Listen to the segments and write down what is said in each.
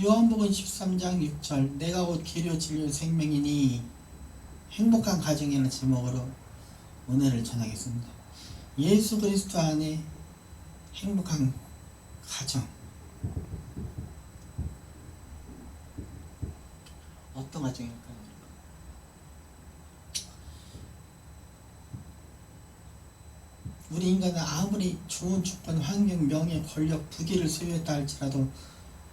요한복음 13장 6절 내가 곧 길이요 진리요 생명이니 행복한 가정이라는 제목으로 은혜를 전하겠습니다. 예수 그리스도 안에 행복한 가정 어떤 가정일까요? 우리 인간은 아무리 좋은 조건, 환경, 명예, 권력, 부귀를 소유했다 할지라도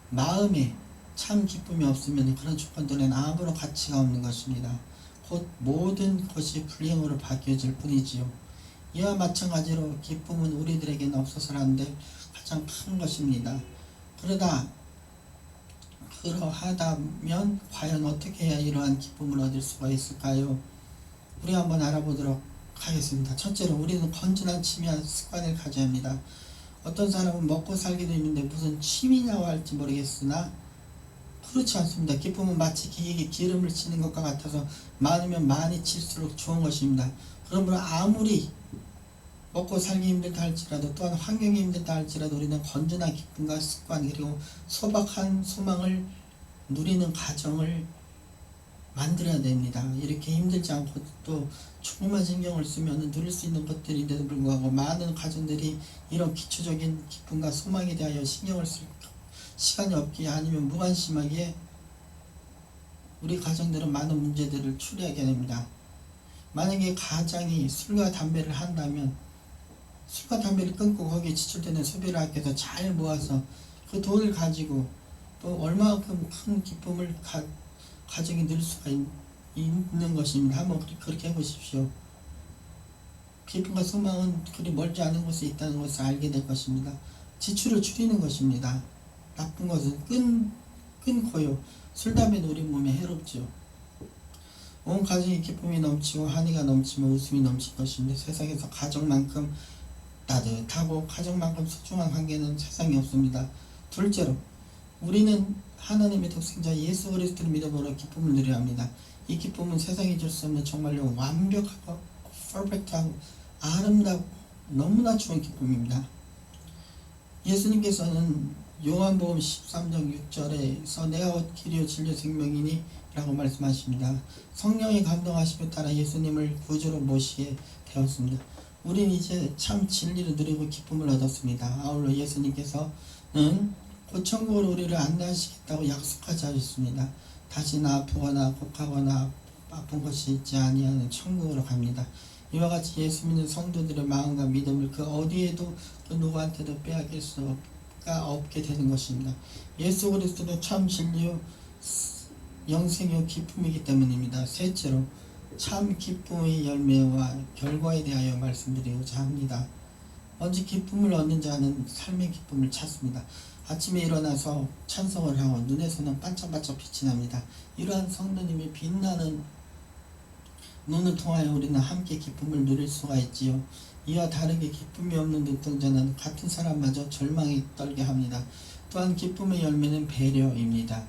마음에 참 기쁨이 없으면 그런 조건들은 아무런 가치가 없는 것입니다. 곧 모든 것이 불행으로 바뀌어질 뿐이지요. 이와 마찬가지로 기쁨은 우리들에게는 없어서라는데 가장 큰 것입니다. 그러다 그러하다면 과연 어떻게 해야 이러한 기쁨을 얻을 수가 있을까요? 우리 한번 알아보도록 하겠습니다. 첫째로 우리는 건전한 취미와 습관을 가져야 합니다. 어떤 사람은 먹고 살기도 있는데 무슨 취미냐고 할지 모르겠으나 그렇지 않습니다. 기쁨은 마치 기계에 기름을 치는 것과 같아서 많으면 많이 칠수록 좋은 것입니다. 그러므로 아무리 먹고 살기 힘들다 할지라도 또한 환경이 힘들다 할지라도 우리는 건전한 기쁨과 습관 그리고 소박한 소망을 누리는 가정을 만들어야 됩니다. 이렇게 힘들지 않고 또 조금만 신경을 쓰면 누릴 수 있는 것들인데도 불구하고 많은 가정들이 이런 기초적인 기쁨과 소망에 대하여 신경을 쓸 시간이 없기에 아니면 무관심하게 우리 가정들은 많은 문제들을 추리하게 됩니다. 만약에 가장이 술과 담배를 한다면 술과 담배를 끊고 거기에 지출되는 소비를 아껴서 잘 모아서 그 돈을 가지고 또 얼마만큼 큰 기쁨을 가, 가정이 늘 수가 있, 있는 것입니다. 한번 그렇게- 해보십시오. 기쁨과 소망은 그리 멀지 않은 곳에 있다는 것을 알게 될 것입니다. 지출을 줄이는 것입니다. 나쁜 것은 끈, 끊고요. 술, 담배는 우리 몸에 해롭죠. 온 가정이 기쁨이 넘치고 한이가 넘치며 웃음이 넘칠 것입니다. 세상에서 가정만큼 따뜻하고 가정만큼 소중한 관계는 세상에 없습니다. 둘째로 우리는 하나님의 독생자 예수 그리스도를 믿어보러 기쁨을 누려야 합니다. 이 기쁨은 세상이 줄 수 없는 정말로 완벽하고 퍼펙트하고 아름답고 너무나 좋은 기쁨입니다. 예수님께서는 요한복음 13장 6절에서 내가 곧 길이요 진리요 생명이니 라고 말씀하십니다. 성령의 감동하심에 따라 예수님을 구주로 모시게 되었습니다. 우리는 이제 참 진리를 누리고 기쁨을 얻었습니다. 아울러 예수님께서는 곧 천국으로 우리를 안내하시겠다고 약속하지 않았습니다. 다시는 아프거나 곡하거나 아픈 것이 있지 아니하는 천국으로 갑니다. 이와 같이 예수 믿는 성도들의 마음과 믿음을 그 어디에도 그 누구한테도 빼앗길 수가 없게 되는 것입니다. 예수 그리스도는 참 진리요 영생요 기쁨이기 때문입니다. 셋째로 참 기쁨의 열매와 결과에 대하여 말씀드리고자 합니다. 먼저 기쁨을 얻는 자는 삶의 기쁨을 찾습니다. 아침에 일어나서 찬송을 하고 눈에서는 반짝반짝 빛이 납니다. 이러한 성도님의 빛나는 눈을 통하여 우리는 함께 기쁨을 누릴 수가 있지요. 이와 다르게 기쁨이 없는 눈동자는 같은 사람마저 절망에 떨게 합니다. 또한 기쁨의 열매는 배려입니다.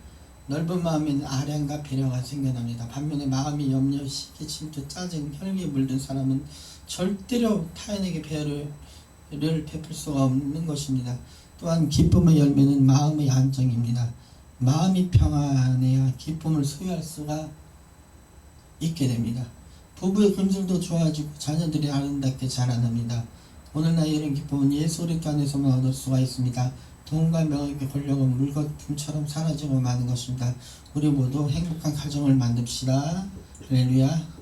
넓은 마음에는 아량과 배려가 생겨납니다. 반면에 마음이 염려, 시기, 질투, 짜증, 혈기에 물든 사람은 절대로 타인에게 배려를 베풀 수가 없는 것입니다. 또한 기쁨의 열매는 마음의 안정입니다. 마음이 평안해야 기쁨을 소유할 수가 있게 됩니다. 부부의 금슬도 좋아지고 자녀들이 아름답게 자라납니다. 오늘날 이런 기쁨은 예수 그리스도 안에서만 얻을 수가 있습니다. 돈과 명예의 권력은 물거품처럼 사라지고 마는 것입니다. 우리 모두 행복한 가정을 만듭시다. 할렐루야.